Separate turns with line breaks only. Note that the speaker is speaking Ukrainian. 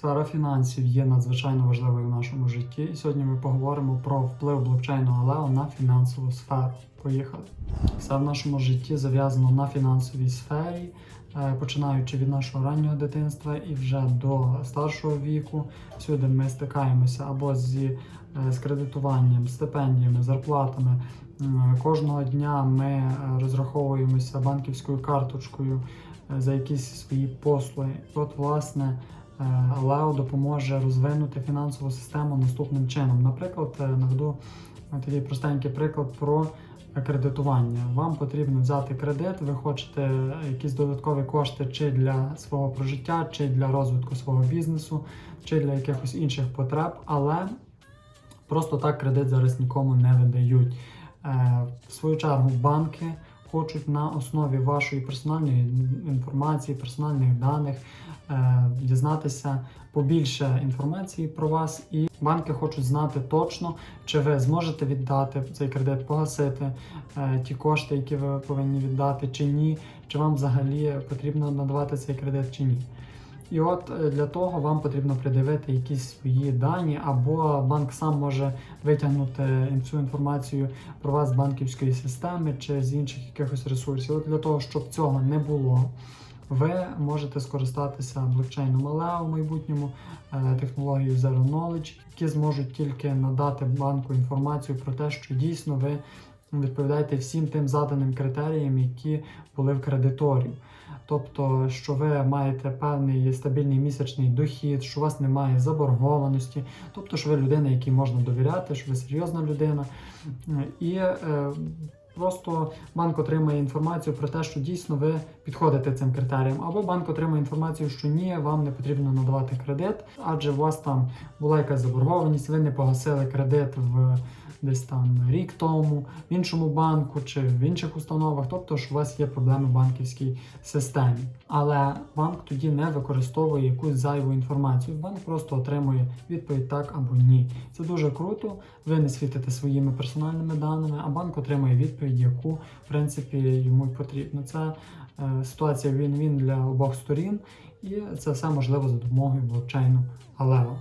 Сфера фінансів є надзвичайно важливою в нашому житті. І сьогодні ми поговоримо про вплив блокчейну Алео на фінансову сферу. Поїхали. Все в нашому житті зав'язано на фінансовій сфері, е, починаючи від нашого раннього дитинства і вже до старшого віку. Всюди ми стикаємося або зі е, з кредитуванням, стипендіями, зарплатами. Кожного дня ми е, розраховуємося банківською карточкою за якісь свої послуги. От, власне, Лео допоможе розвинути фінансову систему наступним чином. Наприклад, е, наведу е, такий простенький приклад про кредитування. Вам потрібно взяти кредит, ви хочете якісь додаткові кошти чи для свого прожиття, чи для розвитку свого бізнесу, чи для якихось інших потреб, але просто так кредит зараз нікому не видають. Е, В свою чергу банки хочуть на основі вашої персональної інформації, персональних даних е, дізнатися побільше інформації про вас, і банки хочуть знати точно, чи ви зможете віддати цей кредит, погасити е, ті кошти, які ви повинні віддати, чи ні, чи вам взагалі потрібно надавати цей кредит чи ні. І от е, для того вам потрібно придивити якісь свої дані, або банк сам може витягнути цю інформацію про вас з банківської системи чи з інших якихось ресурсів. От для того, щоб цього не було, ви можете скористатися блокчейном Aleo в майбутньому, е, технологією Zero Knowledge, які зможуть тільки надати банку інформацію про те, що дійсно ви відповідаєте всім тим заданим критеріям, які були в кредиторів. Тобто, що ви маєте певний стабільний місячний дохід, що у вас немає заборгованості, тобто, що ви людина, якій можна довіряти, що ви серйозна людина. Е, І е, просто банк отримає інформацію про те, що дійсно ви підходите цим критеріям, або банк отримає інформацію, що ні, вам не потрібно надавати кредит, адже у вас там була якась заборгованість, ви не погасили кредит в десь там рік тому в іншому банку чи в інших установах, тобто ж у вас є проблеми в банківській системі. Але банк тоді не використовує якусь зайву інформацію. Банк просто отримує відповідь так або ні. Це дуже круто. Ви не світите своїми персональними даними, а банк отримує відповідь, яку в принципі йому й потрібно. Це е, ситуація він-він для обох сторін, і це все можливо за допомогою блокчейну Aleo.